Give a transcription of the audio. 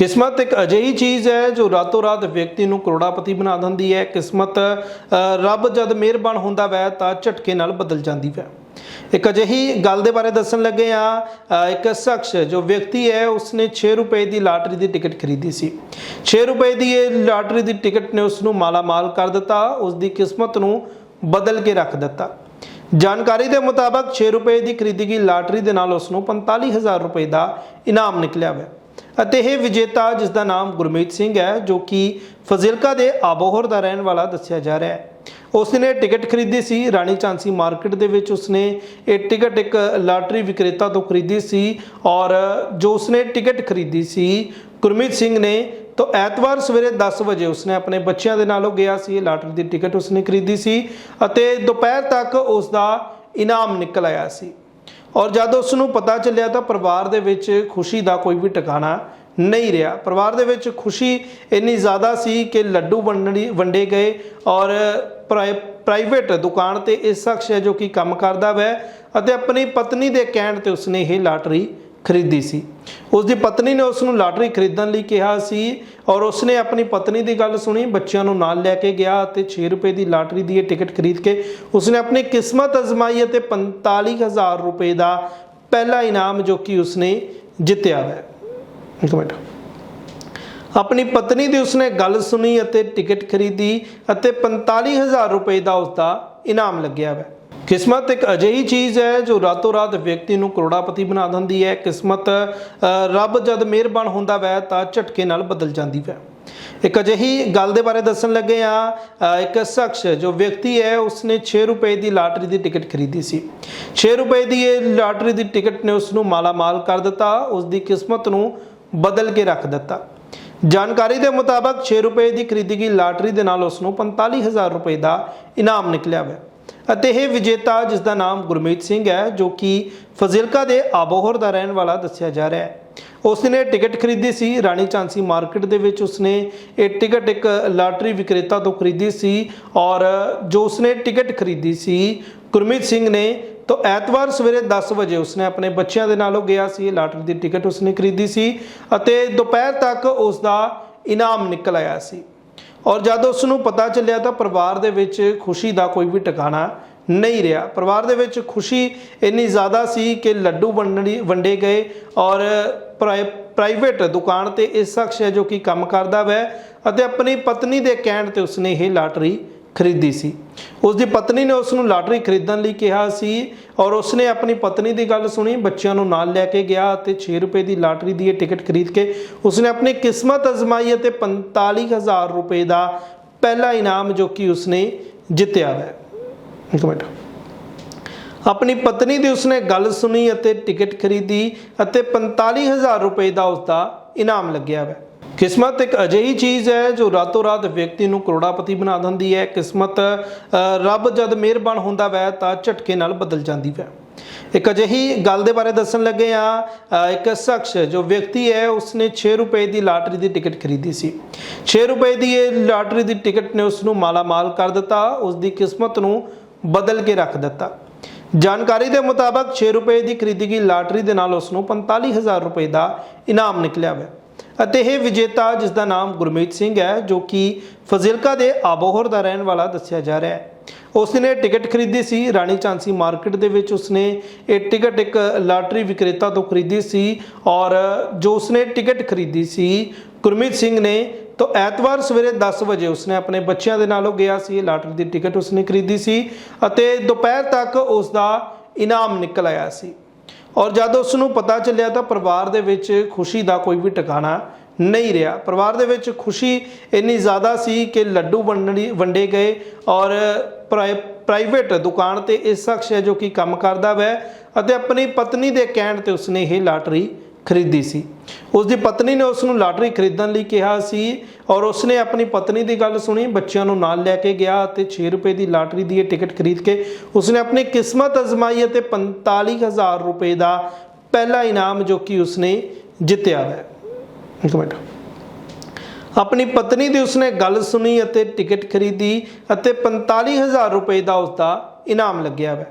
ਕਿਸਮਤ ਇੱਕ ਅਜਿਹੀ ਚੀਜ਼ ਹੈ ਜੋ ਰਾਤੋਂ ਰਾਤ ਵਿਅਕਤੀ ਨੂੰ ਕਰੋੜਾਪਤੀ ਬਣਾ ਦਿੰਦੀ ਹੈ। ਕਿਸਮਤ ਰੱਬ ਜਦ ਮਿਹਰਬਾਨ ਹੁੰਦਾ ਵੈ ਤਾਂ ਝਟਕੇ ਨਾਲ ਬਦਲ ਜਾਂਦੀ ਹੈ ਇੱਕ ਅਜਿਹੀ ਗੱਲ ਦੇ ਬਾਰੇ ਦੱਸਣ ਲੱਗੇ ਆ ਇੱਕ ਸ਼ਖਸ ਜੋ ਵਿਅਕਤੀ ਹੈ, ਉਸਨੇ 6 ਰੁਪਏ ਦੀ ਲਾਟਰੀ ਦੀ ਟਿਕਟ ਖਰੀਦੀ ਸੀ। 6 ਰੁਪਏ ਦੀ ਇਹ ਲਾਟਰੀ ਦੀ ਟਿਕਟ ਨੇ ਉਸ ਨੂੰ ਮਾਲਾ ਕਰ ਦਿੱਤਾ ਉਸ ਦੀ ਕਿਸਮਤ ਨੂੰ ਬਦਲ ਕੇ ਰੱਖ ਦਿੱਤਾ। ਜਾਣਕਾਰੀ ਦੇ ਮੁਤਾਬਕ 6 ਰੁਪਏ ਦੀ ਖਰੀਦੀ ਗਈ ਲਾਟਰੀ ਦੇ ਨਾਲ ਉਸ ਨੂੰ 45000 ਰੁਪਏ ਦਾ ਇਨਾਮ ਨਿਕਲਿਆ ਹੈ ਅਤੇ ਇਹ ਵਿਜੇਤਾ ਜਿਸ ਦਾ ਨਾਮ ਗੁਰਮੀਤ ਸਿੰਘ ਹੈ, ਜੋ ਕਿ ਫਜ਼ਿਲਕਾ ਦੇ ਆਬੋਹਰ ਦਾ ਰਹਿਣ ਵਾਲਾ ਦੱਸਿਆ ਜਾ ਰਿਹਾ ਹੈ। ਉਸ ਨੇ ਟਿਕਟ ਖਰੀਦੀ ਸੀ, ਰਾਣੀ ਚਾਂਸੀ ਮਾਰਕੀਟ ਦੇ ਵਿੱਚ ਉਸਨੇ ਇਹ ਟਿਕਟ ਇੱਕ ਲਾਟਰੀ ਵਿਕਰੇਤਾ ਤੋਂ ਖਰੀਦੀ ਸੀ ਔਰ ਜੋ ਉਸਨੇ ਟਿਕਟ ਖਰੀਦੀ ਸੀ, ਗੁਰਮੀਤ ਸਿੰਘ ਨੇ, ਤਾਂ ਐਤਵਾਰ ਸਵੇਰੇ 10 ਵਜੇ ਉਸਨੇ ਆਪਣੇ ਬੱਚਿਆਂ ਦੇ ਨਾਲ ਉਹ ਗਿਆ ਸੀ, ਇਹ ਲਾਟਰੀ ਦੀ ਟਿਕਟ ਉਸਨੇ ਖਰੀਦੀ ਸੀ ਅਤੇ ਦੁਪਹਿਰ ਤੱਕ ਉਸ ਦਾ ਇਨਾਮ ਨਿਕਲ ਆਇਆ ਸੀ। ਔਰ ਜਦ ਉਸ ਨੂੰ ਪਤਾ ਚੱਲਿਆ ਤਾਂ ਪਰਿਵਾਰ ਦੇ ਵਿੱਚ ਖੁਸ਼ੀ ਦਾ ਕੋਈ ਵੀ ਟਿਕਾਣਾ ਨਹੀਂ ਰਿਹਾ। ਪਰਿਵਾਰ ਦੇ ਵਿੱਚ ਖੁਸ਼ੀ ਇੰਨੀ ਜ਼ਿਆਦਾ ਸੀ ਕਿ ਲੱਡੂ ਵੰਡਣੀ, ਵੰਡੇ ਗਏ ਔਰ ਪ੍ਰਾਈ- ਪ੍ਰਾਈਵੇਟ ਦੁਕਾਨ ਤੇ ਇਹ ਸ਼ਖਸ ਹੈ ਜੋ ਕਿ ਕੰਮ ਕਰਦਾ ਵੈ ਅਤੇ ਆਪਣੀ ਪਤਨੀ ਦੇ ਕਹਿਣ ਤੇ ਉਸਨੇ ਇਹ ਲਾਟਰੀ ਖਰੀਦੀ ਸੀ। ਉਸ ਦੀ ਪਤਨੀ ਨੇ ਉਸ ਨੂੰ ਲਾਟਰੀ ਖਰੀਦਣ ਲਈ ਕਿਹਾ ਸੀ ਔਰ ਉਸਨੇ ਆਪਣੀ ਪਤਨੀ ਦੀ ਗੱਲ ਸੁਣੀ, ਬੱਚਿਆਂ ਨੂੰ ਨਾਲ ਲੈ ਕੇ ਗਿਆ ਅਤੇ 6 ਰੁਪਏ ਦੀ ਲਾਟਰੀ ਦੀ ਇਹ ਟਿਕਟ ਖਰੀਦ ਕੇ ਉਸਨੇ ਆਪਣੀ ਕਿਸਮਤ ਅਜ਼ਮਾਈ ਅਤੇ 45000 ਰੁਪਏ ਦਾ ਪਹਿਲਾ ਇਨਾਮ ਜੋ ਕਿ ਉਸਨੇ ਜਿੱਤਿਆ ਹੈ। ਇੱਕ ਮਿੰਟ। ਆਪਣੀ ਪਤਨੀ ਦੀ ਉਸਨੇ ਗੱਲ ਸੁਣੀ ਅਤੇ ਟਿਕਟ ਖਰੀਦੀ ਅਤੇ 45000 ਰੁਪਏ ਦਾ ਉਸਦਾ ਇਨਾਮ ਲੱਗਿਆ ਹੈ। ਕਿਸਮਤ ਇੱਕ ਅਜਿਹੀ ਚੀਜ਼ ਹੈ ਜੋ ਰਾਤੋਂ ਰਾਤ ਵਿਅਕਤੀ ਨੂੰ ਕਰੋੜਾਪਤੀ ਬਣਾ ਦਿੰਦੀ ਹੈ। ਕਿਸਮਤ ਰੱਬ ਜਦ ਮਿਹਰਬਾਨ ਹੁੰਦਾ ਵੈ ਤਾਂ ਝਟਕੇ ਨਾਲ ਬਦਲ ਜਾਂਦੀ ਹੈ ਇੱਕ ਅਜਿਹੀ ਗੱਲ ਦੇ ਬਾਰੇ ਦੱਸਣ ਲੱਗੇ ਆ ਇੱਕ ਸ਼ਖਸ ਜੋ ਵਿਅਕਤੀ ਹੈ, ਉਸਨੇ 6 ਰੁਪਏ ਦੀ ਲਾਟਰੀ ਦੀ ਟਿਕਟ ਖਰੀਦੀ ਸੀ। 6 ਰੁਪਏ ਦੀ ਇਹ ਲਾਟਰੀ ਦੀ ਟਿਕਟ ਨੇ ਉਸ ਨੂੰ ਮਾਲਾ ਕਰ ਦਿੱਤਾ ਉਸ ਦੀ ਕਿਸਮਤ ਨੂੰ ਬਦਲ ਕੇ ਰੱਖ ਦਿੱਤਾ। ਜਾਣਕਾਰੀ ਦੇ ਮੁਤਾਬਕ 6 ਰੁਪਏ ਦੀ ਖਰੀਦੀ ਗਈ ਲਾਟਰੀ ਦੇ ਨਾਲ ਉਸ ਨੂੰ 45000 ਰੁਪਏ ਦਾ ਇਨਾਮ ਨਿਕਲਿਆ ਹੈ ਅਤੇ ਇਹ ਵਿਜੇਤਾ ਜਿਸ ਦਾ ਨਾਮ ਗੁਰਮੀਤ ਸਿੰਘ ਹੈ, ਜੋ ਕਿ ਫਜ਼ਿਲਕਾ ਦੇ ਆਬੋਹਰ ਦਾ ਰਹਿਣ ਵਾਲਾ ਦੱਸਿਆ ਜਾ ਰਿਹਾ ਹੈ। ਉਸ ਨੇ ਟਿਕਟ ਖਰੀਦੀ ਸੀ, ਰਾਣੀ ਚਾਂਸੀ ਮਾਰਕੀਟ ਦੇ ਵਿੱਚ ਉਸਨੇ ਇਹ ਟਿਕਟ ਇੱਕ ਲਾਟਰੀ ਵਿਕਰੇਤਾ ਤੋਂ ਖਰੀਦੀ ਸੀ ਔਰ ਜੋ ਉਸਨੇ ਟਿਕਟ ਖਰੀਦੀ ਸੀ, ਗੁਰਮੀਤ ਸਿੰਘ ਨੇ, ਤਾਂ ਐਤਵਾਰ ਸਵੇਰੇ 10 ਵਜੇ ਉਸਨੇ ਆਪਣੇ ਬੱਚਿਆਂ ਦੇ ਨਾਲ ਉਹ ਗਿਆ ਸੀ, ਇਹ ਲਾਟਰੀ ਦੀ ਟਿਕਟ ਉਸਨੇ ਖਰੀਦੀ ਸੀ ਅਤੇ ਦੁਪਹਿਰ ਤੱਕ ਉਸ ਦਾ ਇਨਾਮ ਨਿਕਲ ਆਇਆ ਸੀ। ਔਰ ਜਦ ਉਸ ਨੂੰ ਪਤਾ ਚੱਲਿਆ ਤਾਂ ਪਰਿਵਾਰ ਦੇ ਵਿੱਚ ਖੁਸ਼ੀ ਦਾ ਕੋਈ ਵੀ ਟਿਕਾਣਾ ਨਹੀਂ ਰਿਹਾ। ਪਰਿਵਾਰ ਦੇ ਵਿੱਚ ਖੁਸ਼ੀ ਇੰਨੀ ਜ਼ਿਆਦਾ ਸੀ ਕਿ ਲੱਡੂ ਵੰਡਣੀ, ਵੰਡੇ ਗਏ ਔਰ ਪ੍ਰਾਈ- ਪ੍ਰਾਈਵੇਟ ਦੁਕਾਨ ਤੇ ਇਸ ਸ਼ਖਸ ਹੈ ਜੋ ਕਿ ਕੰਮ ਕਰਦਾ ਵੈ ਅਤੇ ਆਪਣੀ ਪਤਨੀ ਦੇ ਕਹਿਣ ਤੇ ਉਸਨੇ ਇਹ ਲਾਟਰੀ ਖਰੀਦੀ ਸੀ। ਉਸ ਦੀ ਪਤਨੀ ਨੇ ਉਸ ਨੂੰ ਲਾਟਰੀ ਖਰੀਦਣ ਲਈ ਕਿਹਾ ਸੀ ਔਰ ਉਸਨੇ ਆਪਣੀ ਪਤਨੀ ਦੀ ਗੱਲ ਸੁਣੀ, ਬੱਚਿਆਂ ਨੂੰ ਨਾਲ ਲੈ ਕੇ ਗਿਆ ਅਤੇ 6 ਰੁਪਏ ਦੀ ਲਾਟਰੀ ਦੀ ਇਹ ਟਿਕਟ ਖਰੀਦ ਕੇ ਉਸਨੇ ਆਪਣੀ ਕਿਸਮਤ ਅਜ਼ਮਾਈ ਅਤੇ 45000 ਰੁਪਏ ਦਾ ਪਹਿਲਾ ਇਨਾਮ ਜੋ ਕਿ ਉਸਨੇ ਜਿੱਤਿਆ ਹੈ। ਇੱਕ ਮਿੰਟ। ਆਪਣੀ ਪਤਨੀ ਦੀ ਉਸਨੇ ਗੱਲ ਸੁਣੀ ਅਤੇ ਟਿਕਟ ਖਰੀਦੀ ਅਤੇ 45000 ਰੁਪਏ ਦਾ ਉਸਦਾ ਇਨਾਮ ਲੱਗਿਆ ਹੈ। ਕਿਸਮਤ ਇੱਕ ਅਜਿਹੀ ਚੀਜ਼ ਹੈ ਜੋ ਰਾਤੋਂ ਰਾਤ ਵਿਅਕਤੀ ਨੂੰ ਕਰੋੜਾਪਤੀ ਬਣਾ ਦਿੰਦੀ ਹੈ। ਕਿਸਮਤ ਰੱਬ ਜਦ ਮਿਹਰਬਾਨ ਹੁੰਦਾ ਵੈ ਤਾਂ ਝਟਕੇ ਨਾਲ ਬਦਲ ਜਾਂਦੀ ਵੈ। ਇੱਕ ਅਜਿਹੀ ਗੱਲ ਦੇ ਬਾਰੇ ਦੱਸਣ ਲੱਗੇ ਆ ਇੱਕ ਸ਼ਖਸ ਜੋ ਵਿਅਕਤੀ ਹੈ, ਉਸਨੇ 6 ਰੁਪਏ ਦੀ ਲਾਟਰੀ ਦੀ ਟਿਕਟ ਖਰੀਦੀ ਸੀ। 6 ਰੁਪਏ ਦੀ ਇਹ ਲਾਟਰੀ ਦੀ ਟਿਕਟ ਨੇ ਉਸ ਨੂੰ ਮਾਲਾ ਕਰ ਦਿੱਤਾ ਉਸ ਦੀ ਕਿਸਮਤ ਨੂੰ ਬਦਲ ਕੇ ਰੱਖ ਦਿੱਤਾ। ਜਾਣਕਾਰੀ ਦੇ ਮੁਤਾਬਕ 6 ਰੁਪਏ ਦੀ ਖਰੀਦੀ ਗਈ ਲਾਟਰੀ ਦੇ ਨਾਲ ਉਸ ਨੂੰ 45000 ਰੁਪਏ ਦਾ ਇਨਾਮ ਨਿਕਲਿਆ ਹੈ ਅਤੇ ਇਹ ਵਿਜੇਤਾ ਜਿਸ ਦਾ ਨਾਮ ਗੁਰਮੀਤ ਸਿੰਘ ਹੈ, ਜੋ ਕਿ ਫਜ਼ਿਲਕਾ ਦੇ ਆਬੋਹਰ ਦਾ ਰਹਿਣ ਵਾਲਾ ਦੱਸਿਆ ਜਾ ਰਿਹਾ ਹੈ। ਉਸ ਟਿਕਟ ਖਰੀਦੀ ਸੀ, ਰਾਣੀ ਚਾਂਸੀ ਮਾਰਕੀਟ ਦੇ ਵਿੱਚ ਉਸਨੇ ਇਹ ਟਿਕਟ ਇੱਕ ਲਾਟਰੀ ਵਿਕਰੇਤਾ ਤੋਂ ਖਰੀਦੀ ਸੀ ਔਰ ਜੋ ਉਸਨੇ ਟਿਕਟ ਖਰੀਦੀ ਸੀ, ਗੁਰਮੀਤ ਸਿੰਘ ਨੇ ਤਾਂ ਐਤਵਾਰ ਸਵੇਰੇ 10 ਵਜੇ ਉਸਨੇ ਆਪਣੇ ਬੱਚਿਆਂ ਦੇ ਨਾਲ ਉਹ ਗਿਆ ਸੀ, ਇਹ ਲਾਟਰੀ ਦੀ ਟਿਕਟ ਉਸਨੇ ਖਰੀਦੀ ਸੀ ਅਤੇ ਦੁਪਹਿਰ ਤੱਕ ਉਸ ਦਾ ਇਨਾਮ ਨਿਕਲ ਆਇਆ ਸੀ। ਔਰ ਜਦ ਉਸ ਨੂੰ ਪਤਾ ਚੱਲਿਆ ਤਾਂ ਪਰਿਵਾਰ ਦੇ ਵਿੱਚ ਖੁਸ਼ੀ ਦਾ ਕੋਈ ਵੀ ਟਿਕਾਣਾ ਨਹੀਂ ਰਿਹਾ। ਪਰਿਵਾਰ ਦੇ ਵਿੱਚ ਖੁਸ਼ੀ ਇੰਨੀ ਜ਼ਿਆਦਾ ਸੀ ਕਿ ਲੱਡੂ ਵੰਡਣੀ, ਵੰਡੇ ਗਏ ਔਰ ਪ੍ਰਾਈ- ਪ੍ਰਾਈਵੇਟ ਦੁਕਾਨ ਤੇ ਇਸ ਸ਼ਖਸ ਹੈ ਜੋ ਕਿ ਕੰਮ ਕਰਦਾ ਵੈ ਅਤੇ ਆਪਣੀ ਪਤਨੀ ਦੇ ਕਹਿਣ ਤੇ ਉਸਨੇ ਇਹ ਲਾਟਰੀ ਖਰੀਦੀ ਸੀ। ਉਸ ਦੀ ਪਤਨੀ ਨੇ ਉਸ ਨੂੰ ਲਾਟਰੀ ਖਰੀਦਣ ਲਈ ਕਿਹਾ ਸੀ ਔਰ ਉਸਨੇ ਆਪਣੀ ਪਤਨੀ ਦੀ ਗੱਲ ਸੁਣੀ, ਬੱਚਿਆਂ ਨੂੰ ਨਾਲ ਲੈ ਕੇ ਗਿਆ ਅਤੇ 6 ਰੁਪਏ ਦੀ ਲਾਟਰੀ ਦੀ ਇਹ ਟਿਕਟ ਖਰੀਦ ਕੇ ਉਸਨੇ ਆਪਣੀ ਕਿਸਮਤ ਅਜ਼ਮਾਈ ਅਤੇ 45000 ਰੁਪਏ ਦਾ ਪਹਿਲਾ ਇਨਾਮ ਜੋ ਕਿ ਉਸਨੇ ਜਿੱਤਿਆ ਹੈ। ਇੱਕ ਮਿੰਟ। ਆਪਣੀ ਪਤਨੀ ਦੀ ਉਸਨੇ ਗੱਲ ਸੁਣੀ ਅਤੇ ਟਿਕਟ ਖਰੀਦੀ ਅਤੇ 45000 ਰੁਪਏ ਦਾ ਉਸਦਾ ਇਨਾਮ ਲੱਗਿਆ ਹੈ।